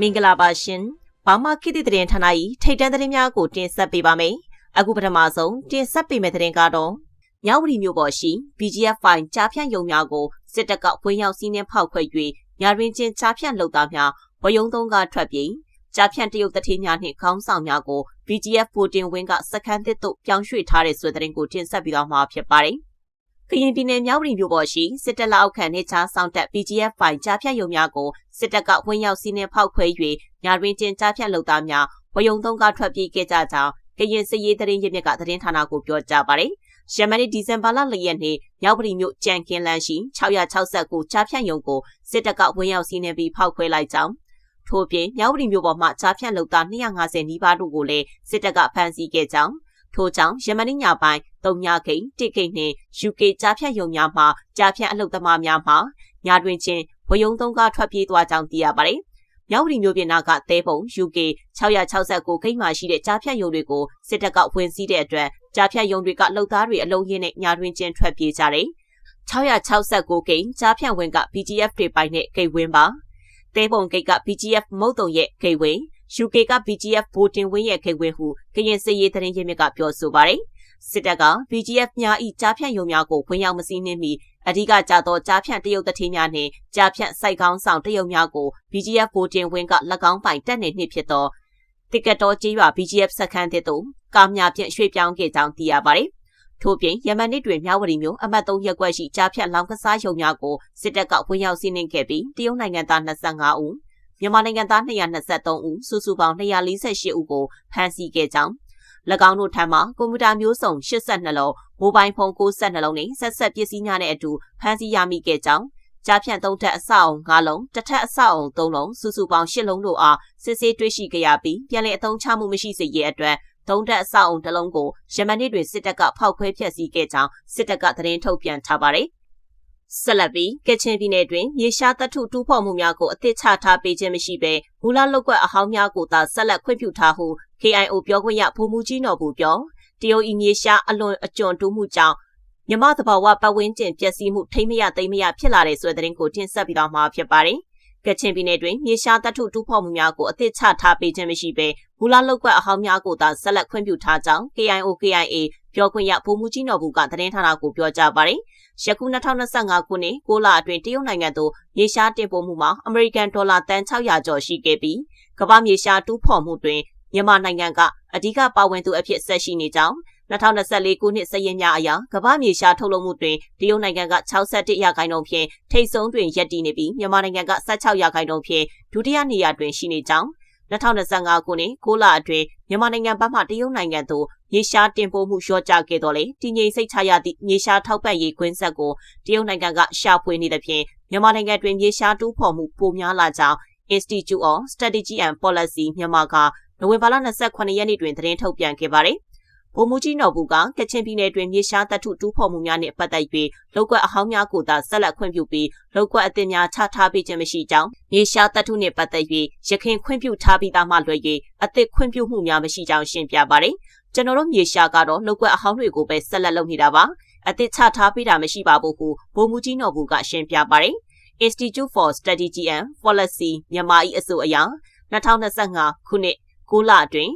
မင်္ဂလာပါရှင်။ဘာမခေတ်သစ်သတင်းဌာန၏ထိတ်တန့်သတင်းများကိုတင်ဆက်ပေးပါမယ်။အခုပထမဆုံးတင်ဆက်ပေးမယ့်သတင်းကတော့မြဝတီမြို့ပေါ်ရှိ BGF ဖိုင်ကြားဖြန့်ယုံများကိုစစ်တပ်ကဝင်ရောက်စီးနှင်းဖောက်ခွဲ၍ညာရင်းချင်းကြားဖြန့်လုပ်သားများဝယုံသုံးကထွက်ပြေးကြားဖြန့်တရုတ်တထေးများနှင့်ခေါင်းဆောင်များကို BGF ဖိုတင်ဝင်းကစခန်းသစ်သို့ပြောင်းရွှေ့ထားတဲ့ဆိုတဲ့သတင်းကိုတင်ဆက်ပြီးတော့မှာဖြစ်ပါတယ်။ ကရင်ပြည်နယ်မြောက်ပြည်မြို့ပေါ်ရှိစစ်တပ်လက်အောက်ခံနေချာဆောင်တပ် PGF ဖိုင်ကြားဖြတ်ရုံများကိုစစ်တပ်ကဝင်ရောက်စီးနှင်းဖောက်ခွဲ၍ညာရင်းချင်းကြားဖြတ်လုပ်သားများဝယုံသုံးကထွက်ပြေးခဲ့ကြကြောင်းကရင်စစ်ရေးတရင်ရမြစ်ကသတင်းဌာနကိုပြောကြားပါတယ်။ရမနီဒီဇင်ဘာလ၄ရက်နေ့မြောက်ပြည်မြို့ကြံကင်းလန်းရှိ669ကြားဖြတ်ရုံကိုစစ်တပ်ကဝင်ရောက်စီးနှင်းပြီးဖောက်ခွဲလိုက်ကြောင်းထို့ပြင်မြောက်ပြည်မြို့ပေါ်မှာကြားဖြတ်လုပ်သား250နီးပါးတို့ကိုလည်းစစ်တပ်ကဖမ်းဆီးခဲ့ကြောင်း ထို့ကြောင့်ယမနိညာပိုင်းတုံညာခိန်တိခိန်နှင့် UK ကြားဖြတ်ရုံများမှကြားဖြတ်အလုပ်သမားများမှညာတွင်ချင်းဝယုံသုံးကားထွက်ပြေးသွားကြောင်းသိရပါတယ်။မြောက်ပြည်မြို့ပြင်နာကသဲပုံ UK 669ခိတ်မှရှိတဲ့ကြားဖြတ်ရုံတွေကိုစစ်တပ်ကဝင်စီးတဲ့အတွက်ကြားဖြတ်ရုံတွေကလုံသားတွေအလုံးရင်းနဲ့ညာတွင်ချင်းထွက်ပြေးကြတယ်။669ကိန်းကြားဖြန့်ဝင်က BGF တွေပိုင်တဲ့ဂိတ်ဝင်းပါ။တဲပုံဂိတ်က BGF မုတ်တုံရဲ့ဂိတ်ဝင်း UK က BGF ဗိုလ်တင်ဝင်းရဲ့ခေခွင့်ဟုကရင်စစ်ရေးသတင်းရင်းမြစ်ကပြောဆိုပါတယ်။စစ်တပ်က BGF များဤကြားဖြန့်ရုံများကိုဝင်ရောက်မစည်းနှင်းမီအဓိကကြသောကြားဖြန့်တရုတ်တထေးများနှင့်ကြားဖြန့်စိုက်ကောင်းဆောင်တရုတ်များကို BGF ဗိုလ်တင်ဝင်းက၎င်းပိုင်တက်နေနှင့်ဖြစ်သောတက်ကတော်ကျေးရွာ BGF စခန်းသစ်သို့ကားများဖြင့်ရွှေ့ပြောင်းခဲ့ကြောင်းသိရပါတယ်။ထို့ပြင်ယမန်နစ်တွင်မြဝတီမြို့အမှတ်3ရပ်ကွက်ရှိကြားဖြတ်လောင်ကစားရုံများကိုစစ်တပ်ကဝင်ရောက်စီးနင်းခဲ့ပြီးတရုတ်နိုင်ငံသား25ဦး မြန်မာနိုင်ငံသား223ဦးစုစုပေါင်း248ဦးကိုဖမ်းဆီးခဲ့ကြောင်း၎င်းတို့ထံမှကွန်ပျူတာမျိုးစုံ82လုံးမိုဘိုင်းဖုန်း62လုံးနဲ့ဆက်ဆက်ပစ္စည်းများနဲ့အတူဖမ်းဆီးရမိခဲ့ကြောင်းကြားဖြန့်သုံးထက်အဆောက်အုံ9လုံးတစ်ထက်အဆောက်အုံ3လုံးစုစုပေါင်း10လုံးတို့အားစစ်ဆေးတွေ့ရှိခဲ့ရပြီးပြန်လည်အသုံးချမှုမရှိစေရအတွက်သုံးထက်အဆောက်အုံတစ်လုံးကိုယမန်နေ့တွင်စစ်တပ်ကဖောက်ခွဲဖျက်ဆီးခဲ့ကြောင်းစစ်တပ်ကသတင်းထုတ်ပြန်ထားပါတယ်။ ဆက်လက်ပြီးကချင်ပြည်နယ်တွင်မြေရှားတပ်ထုတူးဖော်မှုများကိုအသစ်ချထားပေးခြင်းမရှိဘဲမူလလောက်ကွက်အဟောင်းများကိုသာဆက်လက်ခွင့်ပြုထားဟု KIO ပြောခွင့်ရဗိုလ်မှူးကြီးနော်ဘူးပြောတရုတ်ဤမြေရှားအလွန်အကျွံတူးမှုကြောင့်မြမသဘာဝပတ်ဝန်းကျင်ပျက်စီးမှုထိမ့်မရသိမ့်မရဖြစ်လာတဲ့ဆိုတဲ့သတင်းကိုတင်ဆက်ပြီးတော့မှာဖြစ်ပါတယ်ကချင်ပြည်နယ်တွင်မြေရှားတပ်ထုတူးဖော်မှုများကိုအသစ်ချထားပေးခြင်းမရှိဘဲမူလလောက်ကွက်အဟောင်းများကိုသာဆက်လက်ခွင့်ပြုထားကြောင်း KIO KIA ပြောခွင့်ရဗိုလ်မှူးကြီးနော်ဘူးကသတင်းဌာနကိုပြောကြားပါတယ်။ယခု2025ခုနှစ်6လအတွင်းတရုတ်နိုင်ငံသို့မြေရှားတင်ပို့မှုမှာအမေရိကန်ဒေါ်လာတန်600ကျော်ရှိခဲ့ပြီးကမ္ဘာမြေရှားတူးဖော်မှုတွင်မြန်မာနိုင်ငံကအဓိကပါဝင်သူအဖြစ်ဆက်ရှိနေကြောင်း2024ခုနှစ်စည်ရင်များအရကမ္ဘာမြေရှားထုတ်လုပ်မှုတွင်တရုတ်နိုင်ငံက61ရာခိုင်နှုန်းဖြင့်ထိပ်ဆုံးတွင်ရပ်တည်နေပြီးမြန်မာနိုင်ငံက16ရာခိုင်နှုန်းဖြင့်ဒုတိယနေရာတွင်ရှိနေကြောင်း 2025ခုနှစ်6လအတွင်းမြန်မာနိုင်ငံဘက်မှတရုတ်နိုင်ငံသို့မြေရှားတင်ပို့မှုလျှော့ကျခဲ့တော်လေတည်ငြိမ်စိတ်ချရသည့်မြေရှားထောက်ပံ့ရေးကွင်းဆက်ကိုတရုတ်နိုင်ငံကရှာဖွေနေသဖြင့်မြန်မာနိုင်ငံတွင်မြေရှားတူးဖော်မှုပိုများလာကြောင်း Institute of Strategy and Policy မြန်မာကနိုဝင်ဘာလ28ရက်နေ့တွင်သတင်းထုတ်ပြန်ခဲ့ပါတယ်။ ဗိုလ်မှူးကြီးနော်ဘူးကကချင်ပြည်နယ်တွင်မြေရှားတပ်ထုတူးဖော်မှုများနှင့်ပတ်သက်၍လောက်ကွက်အဟောင်းများကိုသာဆက်လက်ခွင့်ပြုပြီးလောက်ကွက်အသစ်များချထားပေးခြင်းမရှိကြောင်းမြေရှားတပ်ထုနှင့်ပတ်သက်၍ရခိုင်ခွင့်ပြုထားပြီးသားမှလွှဲ၍အသစ်ခွင့်ပြုမှုများမရှိကြောင်းရှင်းပြပါတယ်။ကျွန်တော်တို့မြေရှားကတော့လောက်ကွက်အဟောင်းတွေကိုပဲဆက်လက်လုပ်နေတာပါ။အသစ်ချထားပေးတာမရှိပါဘူးဟုဗိုလ်မှူးကြီးနော်ဘူးကရှင်းပြပါတယ်။ Institute for Strategy and Policy မြန်မာ၏အဆိုအရ2025ခုနှစ်6လအတွင်း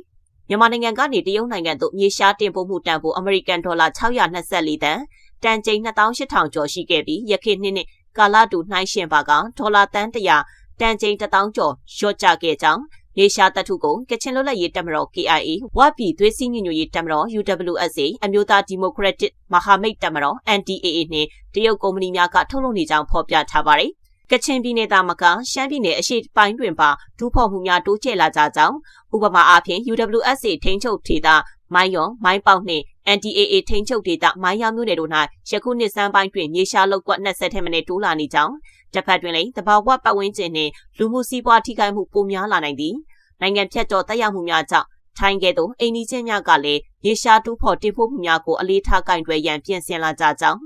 မြန်မာနိုင်ငံကနေတရုတ်နိုင်ငံသို့မြေရှားတင်ပို့မှုတန်ဖိုးအမေရိကန်ဒေါ်လာ624တန်တန်ချိန်2800ကျော်ရှိခဲ့ပြီးယခေနှစ်နှစ်ကာလတူနှိုင်းယှဉ်ပါကဒေါ်လာတန်100တန်ချိန်1000ကျော်လျှော့ကျခဲ့ကြောင်းလေရှားတပ်ထုကိုကချင်လွတ်လပ်ရေးတပ်မတော် KIA ဝပြည်သွေးစည်းညွညွရေးတပ်မတော် UWSA အမျိုးသားဒီမိုကရက်တစ်မဟာမိတ်တပ်မတော် NDAA နှင့်တရုတ်ကုမ္ပဏီများကထုတ်လုပ်နေကြောင်းဖော်ပြထားပါတယ်။ ကချင်ပြည်နယ်သားမကရှမ်းပြည်နယ်အရှေ့ပိုင်းတွင်ပါဒူးဖော်မှုများတိုးချဲ့လာကြကြောင်းဥပမာအားဖြင့် UWSA ထိန်းချုပ်ဒေသမိုင်းရောမိုင်းပေါက်နှင့် NDAA ထိန်းချုပ်ဒေသမိုင်းရောမျိုးနယ်တို့၌ယခုနှစ်စမ်းပိုင်းတွင်မြေရှားလောက်ကွက်20ထက်မနည်းတိုးလာနေကြောင်းတစ်ဖက်တွင်လည်းတဘာဝပတ်ဝန်းကျင်နှင့်လူမှုစီးပွားထိခိုက်မှုပိုများလာနိုင်သည်နိုင်ငံဖြတ်ကျော်တက်ရောက်မှုများကြောင့် ထိုင်းကဲ့သို့အိန္ဒိချင်းများကလည်းရေရှားတူးဖော်တင်ပို့မှုများကိုအလေးထားကင်တွယ်ရန်ပြင်ဆင်လာကြကြောင်း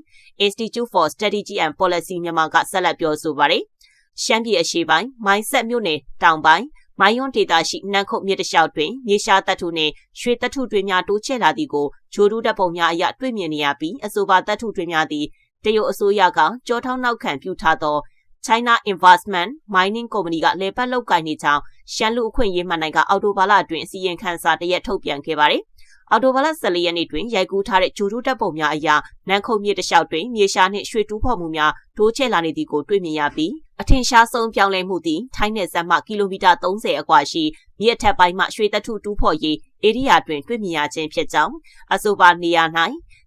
Institute for Strategy and Policy မြန်မာကဆက်လက်ပြောဆိုပါတယ်။ရှမ်းပြည်အရှေ့ပိုင်းမိုင်းဆက်မြို့နယ်တောင်ပိုင်းမိုင်းယွန်ဒေသရှိနန်းခုတ်မြစ်တလျှောက်တွင်မြေရှားတပ်ထုနှင့်ရွှေတပ်ထုတွေများတိုးချဲ့လာသည်ကိုဂျိုဒူးတပ်ပုံများအရတွေ့မြင်နေရပြီးအဆိုပါတပ်ထုတွေများသည်တရုတ်အစိုးရကကြောထောင်းနောက်ခံပြုထားသော China Investment Mining Company ကလေပတ်လုပ်ကိုင်နေကြောင်းရှမ်းလူအခွင့်အရေးမှန်နိုင်ကအော်တိုဘာလအတွင်းအစည်းအဝေးခန်းစာတရက်ထုတ်ပြန်ခဲ့ပါတယ်။အော်တိုဘာလ14ရက်နေ့တွင်ရိုက်ကူးထားတဲ့ဂျိုဒူတပ်ပုံများအရာနန်းခုံမြေတလျှောက်တွင်မြေရှာနှင့်ရွှေတူးဖော်မှုများတိုးချဲ့လာနေသည်ကိုတွေ့မြင်ရပြီးအထင်ရှားဆုံးပြောင်းလဲမှုသည်ထိုင်းနယ်စပ်မှကီလိုမီတာ30အကွာရှိမြစ်အထက်ပိုင်းမှရွှေတထုတူးဖော်ရေးဧရိယာတွင်တွေ့မြင်ရခြင်းဖြစ်ကြောင်းအဆိုပါနေရာ၌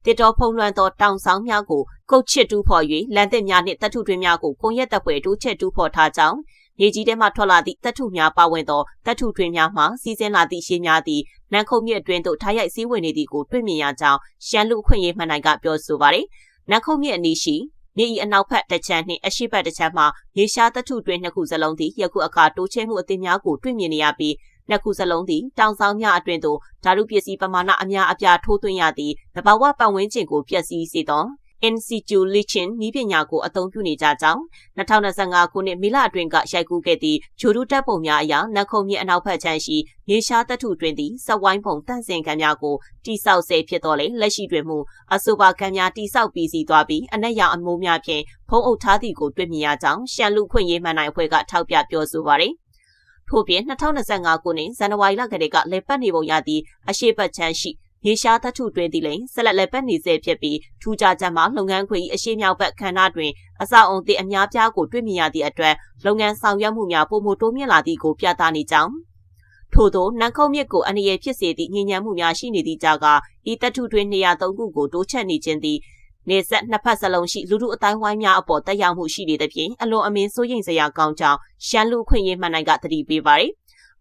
တစ်တော်ဖုံးလွှမ်းသောတောင်ဆောင်များကိုကုတ်ချစ်တူးဖော်၍လမ်းသစ်များနှင့်တထုတွင်များကိုကွန်ရက်တပ်ဖွဲ့တိုးချဲ့တူးဖော်ထားကြောင်းမြေကြီးထဲမှထွက်လာသည့်တပ်ထုများပါဝင်သောတပ်ထုတွင်များမှစီးဆင်းလာသည့်ရှင်းများသည်နန်းခုံမြစ်အတွင်းသို့ထားရိုက်စည်းဝင်နေသည်ကိုတွေ့မြင်ရကြောင်းရှမ်းလူအခွင့်အရေးမှန်နိုင်ကပြောဆိုပါရယ်နန်းခုံမြစ်အနီးရှိမြေဤအနောက်ဘက်တစ်ချမ်းနှင့်အရှိဘက်တစ်ချမ်းမှာရေရှားတထုတွင်နှစ်ခုစလုံးသည်ယခုအခါတိုးချဲ့မှုအသစ်များကိုတွေ့မြင်နေရပြီး နှစ်ခုစလုံးသည်တောင်ဆောင်များအတွင်သို့ဓာတုပစ္စည်းပမာဏအများအပြားထိုးသွင်းရသည့်တဘာဝပတ်ဝန်းကျင်ကိုဖျက်ဆီးစေသော in situ leaching နည်းပညာကိုအသုံးပြုနေကြကြောင်း2025ခုနှစ်မေလအတွင်းကရိုက်ကူးခဲ့သည့်ဂျိုဒူတပ်ပုံများအရနခုံမြေအနောက်ဘက်ခြမ်းရှိမြေရှားတပ်ထုတွင်သည့်စက်ဝိုင်းပုံတန့်စင်ခံများကိုတိဆောက်ဆဲဖြစ်တော်လေလက်ရှိတွင်မူအဆိုပါခံများတိဆောက်ပြီးစီးသွားပြီးအနက်ရောင်အမိုးများဖြင့်ဖုံးအုပ်ထားသည်ကိုတွေ့မြင်ရကြောင်းရှန်လူခွင့်ရေးမှန်နိုင်အဖွဲ့ကထောက်ပြပြောဆိုပါရယ် ထို့ပြင်2025ခုနှစ်ဇန်နဝါရီလကတည်းကလေပတ်နေပုံရသည့်အရှိတ်ချမ်းရှိရေရှားသတ္ထုတွင်သည်လည်းဆက်လက်လက်ပတ်နေဆဲဖြစ်ပြီးထူးခြားချက်မှာလုပ်ငန်းခွင်၏အရှိမြောက်ဘက်ခန္ဓာတွင်အဆောက်အုံသည့်အများပြားကိုတွေ့မြင်ရသည့်အတွက်လုပ်ငန်းဆောင်ရွက်မှုများပုံမတိုးမြင့်လာသည့်ကိုပြသနေကြောင်းထို့သောနန်ခုံမြစ်ကိုအနေရဖြစ်စေသည့်ညဉ့်ညမ်းမှုများရှိနေသည့်ကြောကဤတထုတွင်203ခုကိုတိုးချဲ့နေခြင်းသည် နေဆက်နှစ်ဖက်စလုံးရှိလူလူအတိုင်းဝိုင်းများအပေါ်တက်ရောက်မှုရှိနေသဖြင့်အလွန်အမင်းစိုးရိမ်စရာကောင်းကြောင်းရှမ်းလူခွင့်ရေးမှန်နိုင်ကသတိပေးပါရယ်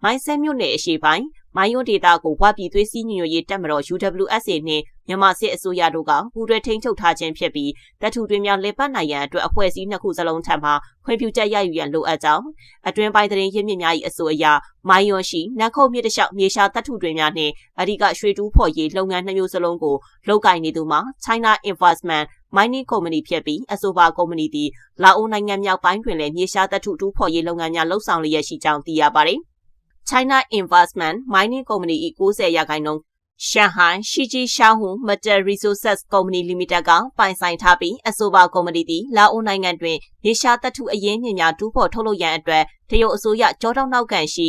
မိုင်းဆဲမြို့နယ်အရှိပိုင်းမိုင်းယွန်းဒေတာကိုဝါပြည်သွေးစည်းညွှန်ရေးတက်မတော် UWSA နှင့် မြန်မာစစ်အစိုးရတို့ကပူးတွဲထိန်းချုပ်ထားခြင်းဖြစ်ပြီးတထူတွင်များလေပတ်နိုင်ရန်အတွက်အဖွဲ့အစည်းနှစ်ခုစလုံးထံမှခွင့်ပြုချက်ရယူရန်လိုအပ်ကြောင်းအတွင်းပိုင်းသတင်းရင်းမြစ်များ၏အဆိုအရမိုင်းယွန်းရှိနန်းခုတ်မြစ်တလျှောက်မြေရှားတထူတွင်များနှင့်အဓိကရွှေတူးဖော်ရေးလုပ်ငန်းနှမျိုးစလုံးကိုလုပ်ကိုင်နေသူမှာ China Investment Mining Company ဖြစ်ပြီးအဆိုပါကုမ္ပဏီသည်လာအိုနိုင်ငံမြောက်ပိုင်းတွင်လည်းမြေရှားတထုတူးဖော်ရေးလုပ်ငန်းများလှုပ်ဆောင်လျက်ရှိကြောင်းသိရပါတယ်။ China Investment Mining Company ၏90ရာခိုင်နှုန်း ရှန်ဟိုင်းရှိကြီးရှောင်းဟူ Metal Resources Company Limited ကပိုင်ဆိုင်ထားပြီးအဆိုပါကုမ္ပဏီသည်လာအိုနိုင်ငံတွင်ရေရှားသတ္ထုအရင်းမြစ်များတူးဖော်ထုတ်လုပ်ရန်အတွက်တရုတ်အစိုးရကြောတောက်နောက်ကန်ရှိ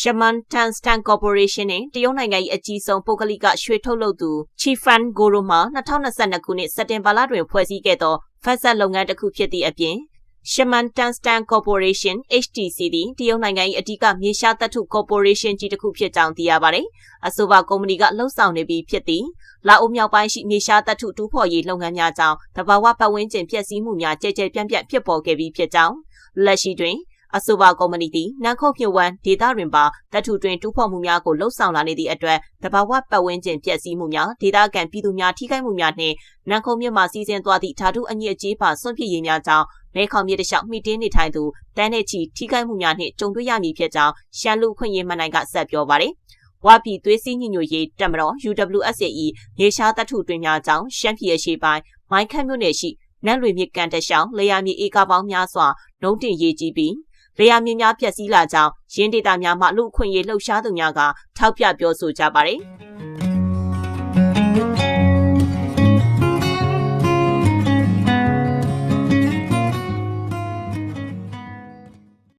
Shaman Tungsten Corporation နှင့်တရုတ်နိုင်ငံ၏အကြီးဆုံးပုဂ္ဂလိကရွှေထုတ်လုပ်သူ Chifan Goro မှ2022ခုနှစ်စက်တင်ဘာလတွင်ဖွဲ့စည်းခဲ့သောဖက်ဆက်လုပ်ငန်းတစ်ခုဖြစ်သည့်အပြင် Shaman Tungsten Corporation HTC သည်တရုတ်နိုင်ငံ၏အဓိကမြေရှားသတ္ထု corporation ကြီးတစ်ခုဖြစ်ကြောင်းသိရပါတယ်။အဆိုပါကုမ္ပဏီကလှုပ်ဆောင်နေပြီးဖြစ်သည်။လာအိုမြောက်ပိုင်းရှိမြေရှားသတ္ထုတူးဖော်ရေးလုပ်ငန်းများကြောင့်တဘာဝပတ်ဝန်းကျင်ပျက်စီးမှုများကြဲကြဲပြန့်ပြန့်ဖြစ်ပေါ်ခဲ့ပြီးဖြစ်ကြောင်းလက်ရှိတွင်အဆိုပါကုမ္ပဏီသည်နန်ခုတ်မြဝန်းဒေသတွင်ပါတပ်ထုတွင်တူးဖော်မှုများကိုလှုပ်ဆောင်လာနေသည့်အတွက်တဘာဝပတ်ဝန်းကျင်ပျက်စီးမှုများဒေသခံပြည်သူများထိခိုက်မှုများနှင့်နန်ခုတ်မြမှာစီစဉ်သွားသည့်ဓာတုအညစ်အကြေးပါဆွန့်ပစ်ရေးများကြောင့် မဲခေါင်မြေတလျှောက်မိတင်းနေထိုင်သူတန်းတဲ့ချီထိခိုက်မှုများနှင့်ကြုံတွေ့ရမည်ဖြစ်ကြောင်းရှမ်းလူခွင့်ရေးမှန်နိုင်ကဆက်ပြောပါတယ်ဝါပြည်သွေးစည်းညညရေးတက်မတော် UWSAE ရေရှားတပ်ထုတွင်များကြောင့်ရှမ်းပြည်အရှေ့ပိုင်းမိုင်းခတ်မြို့နယ်ရှိနန်းလွေမြစ်ကန်တရှောင်းလေယာမြေဧကပေါင်းများစွာနှုံးတင်ရေးကြီးပြီးလေယာမြေများပျက်စီးလာကြောင်းရင်းဒေတာများမှလူအခွင့်ရေးလှုပ်ရှားသူများကထောက်ပြပြောဆိုကြပါတယ်။